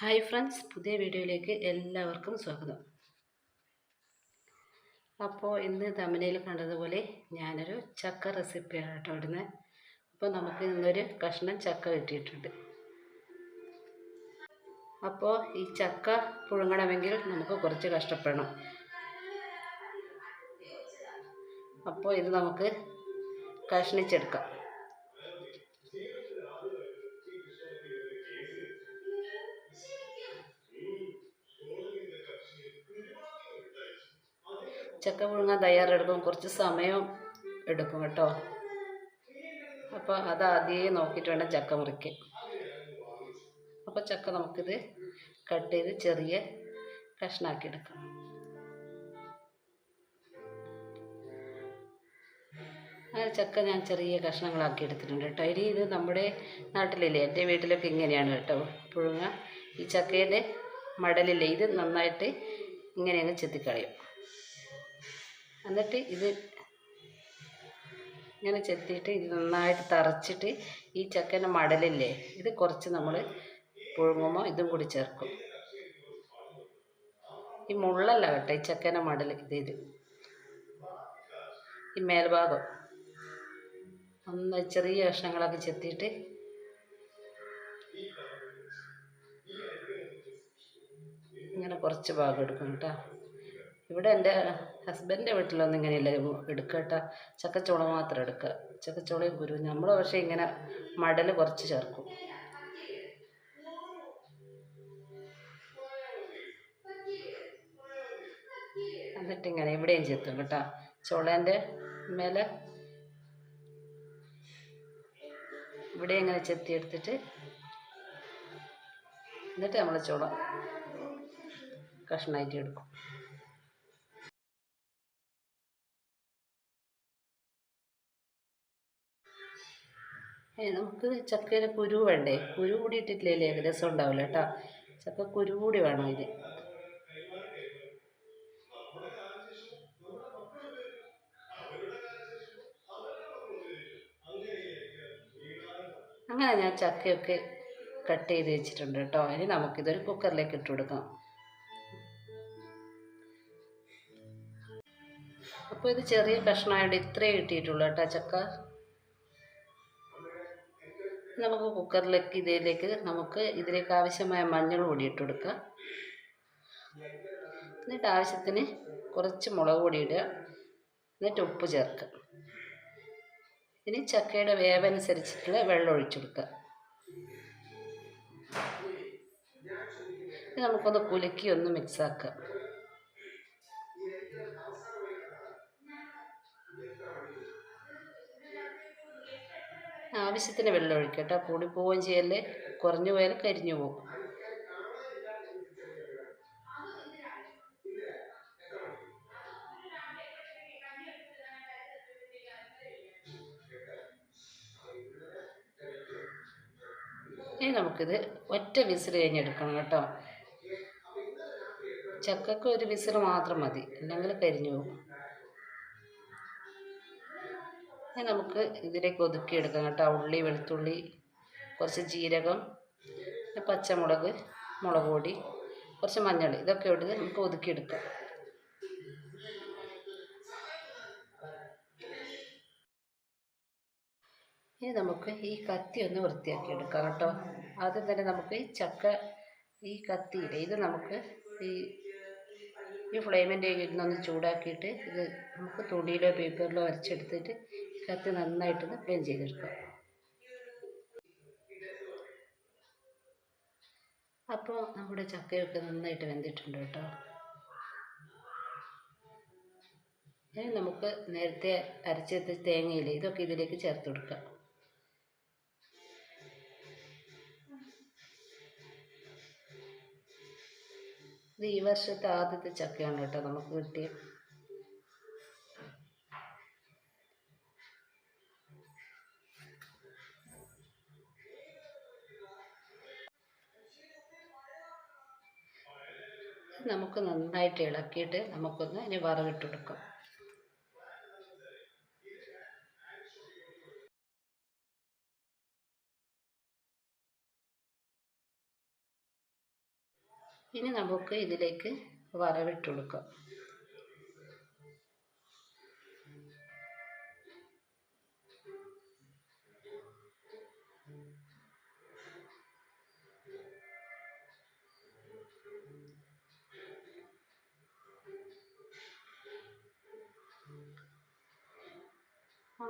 Hi friends പുതിയ വീഡിയോയിലേക്ക് എല്ലാവർക്കും സ്വാഗതം. അപ്പോൾ ഇന്ന് തമിഴയിൽ കണ്ടതുപോലെ ഞാനൊരു ചക്ക റെസിപ്പിയാണ് കേട്ടോ ഇടുന്നത് അപ്പോൾ നമുക്ക് ഇന്നൊരു കഷ്ണം ചക്ക കിട്ടിയിട്ടുണ്ട്. അപ്പോൾ ഈ ചക്ക പുഴുങ്ങണമെങ്കിൽ നമുക്ക് കുറച്ച് കഷ്ടപ്പെടണം. അപ്പോൾ ഇത് നമുക്ക് കഷ്ണിച്ചെടുക്കാം. ചക്ക പുഴുങ്ങാൻ തയ്യാറെടുക്കും. കുറച്ച് സമയം എടുക്കും കേട്ടോ. അപ്പോൾ അത് ആദ്യമേ നോക്കിയിട്ട് വേണം ചക്ക മുറിക്കാൻ. അപ്പോൾ ചക്ക നമുക്കിത് കട്ട് ചെയ്ത് ചെറിയ കഷ്ണാക്കി എടുക്കാം. അങ്ങനെ ചക്ക ഞാൻ ചെറിയ കഷ്ണങ്ങളാക്കി എടുത്തിട്ടുണ്ട് കേട്ടോ. ഇനി ഇത് നമ്മുടെ നാട്ടിലില്ലേ എന്റെ വീട്ടിലൊക്കെ ഇങ്ങനെയാണ് കേട്ടോ പുഴുങ്ങ ഈ ചക്കയുടെ മടലില്ലേ ഇത് നന്നായിട്ട് ഇങ്ങനെ അങ്ങ് ചെത്തിക്കളയും. എന്നിട്ട് ഇത് ഇങ്ങനെ ചെത്തിയിട്ട് ഇത് നന്നായിട്ട് തറച്ചിട്ട് ഈ ചക്കന്റെ മടലില്ലേ ഇത് കുറച്ച് നമ്മൾ പുഴുങ്ങുമ്പോൾ ഇതും കൂടി ചേർക്കും. ഈ മുള്ളല്ല കേട്ടോ ഈ ചക്കന്റെ മടൽ ഇത് ഇത്. ഈ മേൽഭാഗം. ഒന്ന് ചെറിയ കഷ്ണങ്ങളൊക്കെ ചെത്തിയിട്ട് ഇങ്ങനെ കുറച്ച് ഭാഗം എടുക്കും കേട്ടോ. ഇവിടെ എന്റെ ഹസ്ബൻഡിന്റെ വീട്ടിലൊന്നും ഇങ്ങനെയല്ല. എടുക്കുക കേട്ടോ ചക്കച്ചോള മാത്രം എടുക്കുക ചക്കച്ചോളയും കുരു. നമ്മൾ പക്ഷേ ഇങ്ങനെ മടൽ കുറച്ച് ചേർക്കും. എന്നിട്ടിങ്ങനെ ഇവിടെയും ചെത്തും കേട്ടോ. ചോളേന്റെ മേലെ ഇവിടെ ഇങ്ങനെ ചെത്തിയെടുത്തിട്ട് എന്നിട്ട് നമ്മൾ ചോളം കഷ്ണമായിട്ട് എടുക്കും. നമുക്ക് ചക്കയിൽ കുരു വേണ്ടേ? കുരു കൂടി ഇട്ടിട്ടില്ലേ രസം ഉണ്ടാവില്ല കേട്ടോ. ചക്ക കുരു കൂടി വേണം ഇത് അങ്ങനെ ഞാൻ ചക്കയൊക്കെ കട്ട് ചെയ്ത് വെച്ചിട്ടുണ്ട് കേട്ടോ. ഇനി നമുക്കിതൊരു കുക്കറിലേക്ക് ഇട്ട് കൊടുക്കാം. അപ്പോൾ ഇത് ചെറിയ കഷ്ണമായിട്ട് ഇത്രയും കിട്ടിയിട്ടുള്ളൂ കേട്ടോ ചക്ക. നമുക്ക് കുക്കറിലേക്ക് ഇതിലേക്ക് നമുക്ക് ഇതിലേക്ക് ആവശ്യമായ മഞ്ഞൾ പൊടി ഇട്ട് കൊടുക്കുക. എന്നിട്ട് ആവശ്യത്തിന് കുറച്ച് മുളക് പൊടി ഇടുക. എന്നിട്ട് ഉപ്പ് ചേർക്കുക. ഇനി ചക്കയുടെ വേവനുസരിച്ചിട്ടുള്ള വെള്ളം ഒഴിച്ചു കൊടുക്കുക. നമുക്കൊന്ന് കുലുക്കി ഒന്ന് മിക്സാക്കാം ആവശ്യത്തിന് വെള്ളം ഒഴിക്കുക കേട്ടോ. കൂടി പോവുകയും ചെയ്യല്ലേ? കുറഞ്ഞു പോയാൽ കരിഞ്ഞു പോകും ഇനി നമുക്കിത് ഒറ്റ വിസിൽ കഴിഞ്ഞെടുക്കണം കേട്ടോ. ചക്കക്ക് ഒരു വിസിൽ മാത്രം മതി. അല്ലെങ്കിൽ കരിഞ്ഞു പോകും ഇനി നമുക്ക് ഇതിലേക്ക് ഒതുക്കിയെടുക്കാം കേട്ടോ. ഉള്ളി വെളുത്തുള്ളി കുറച്ച് ജീരകം പച്ചമുളക് മുളക് പൊടി കുറച്ച് മഞ്ഞൾ ഇതൊക്കെ ഇട്ട് നമുക്ക് ഒതുക്കിയെടുക്കാം ഇനി നമുക്ക് ഈ കത്തി ഒന്ന് വൃത്തിയാക്കി എടുക്കാം കേട്ടോ. ആദ്യം തന്നെ നമുക്ക് ഈ ചക്ക ഈ കത്തിയില്ലേ ഇത് നമുക്ക് ഈ ഈ ഫ്ലെയിമിന്റെ ഇരുന്നൊന്ന് ചൂടാക്കിയിട്ട് ഇത് നമുക്ക് തുണിയിലോ പേപ്പറിലോ അരച്ചെടുത്തിട്ട് കത്തി നന്നായിട്ടൊന്ന് ക്ലീൻ ചെയ്തെടുക്കാം അപ്പോൾ നമ്മുടെ ചക്കയൊക്കെ നന്നായിട്ട് വെന്തിട്ടുണ്ട് കേട്ടോ. ഇനി നമുക്ക് നേരത്തെ അരച്ചെടുത്ത തേങ്ങയില്ലേ ഇതൊക്കെ ഇതിലേക്ക് ചേർത്ത് കൊടുക്കാം ഇത് ഈ വർഷത്തെ ആദ്യത്തെ ചക്കയാണ് കേട്ടോ നമുക്ക് കിട്ടിയ നമുക്ക് നന്നായിട്ട് ഇളക്കിയിട്ട് നമുക്കൊന്ന് ഇനി വറവിട്ട് കൊടുക്കാം ഇനി നമുക്ക് ഇതിലേക്ക് വറവിട്ട് കൊടുക്കാം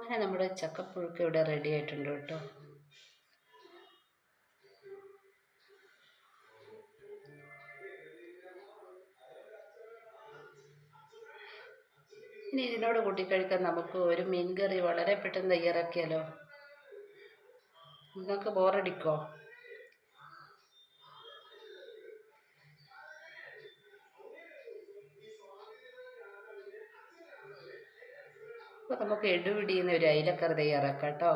അങ്ങനെ നമ്മുടെ ചക്കപ്പുഴുക്ക് ഇവിടെ റെഡി ആയിട്ടുണ്ട് കേട്ടോ. ഇനി ഇതിനോട് കൂട്ടിക്കഴിക്കാൻ നമുക്ക് ഒരു മീൻ കറി വളരെ പെട്ടെന്ന് തയ്യാറാക്കിയാലോ? നിങ്ങൾക്ക് ബോറടിക്കോ അപ്പോൾ നമുക്ക് എടുപിടിയുന്ന ഒരു അയിലക്കറി തയ്യാറാക്കാം കേട്ടോ.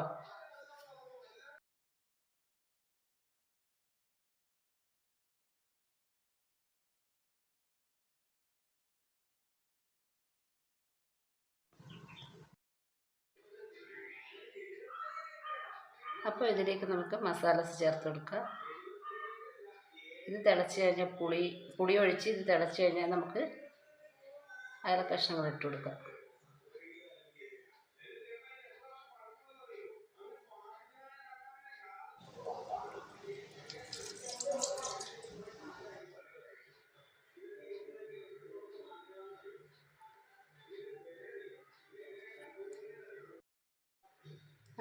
അപ്പോൾ ഇതിലേക്ക് നമുക്ക് മസാലസ് ചേർത്ത് കൊടുക്കാം. ഇത് തിളച്ച് കഴിഞ്ഞാൽ പുളി പുളി ഒഴിച്ച് ഇത് തിളച്ച് കഴിഞ്ഞാൽ നമുക്ക് അയല കഷ്ണങ്ങൾ ഇട്ട് കൊടുക്കാം.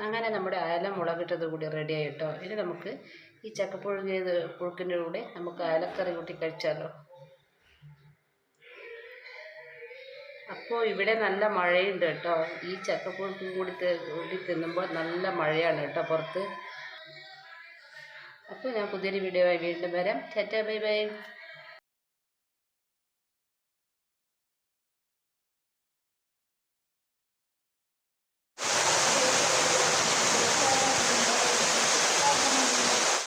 അങ്ങനെ നമ്മുടെ അയല മുളകിട്ടത് കൂടി റെഡി ആയിട്ടോ? ഇനി നമുക്ക് ഈ ചക്കപ്പുഴുകിയത് പുഴുക്കിന്റെ കൂടെ നമുക്ക് അയലക്കറി കൂട്ടി കഴിച്ചാലോ? അപ്പോൾ ഇവിടെ നല്ല മഴയുണ്ട് കേട്ടോ. ഈ ചക്കപ്പുഴുക്കും കൂടി കൂടി തിന്നുമ്പോൾ നല്ല മഴയാണ് കേട്ടോ പുറത്ത്. അപ്പോൾ ഞാൻ പുതിയൊരു വീഡിയോ ആയി വീണ്ടും വരാം. Tata bye bye.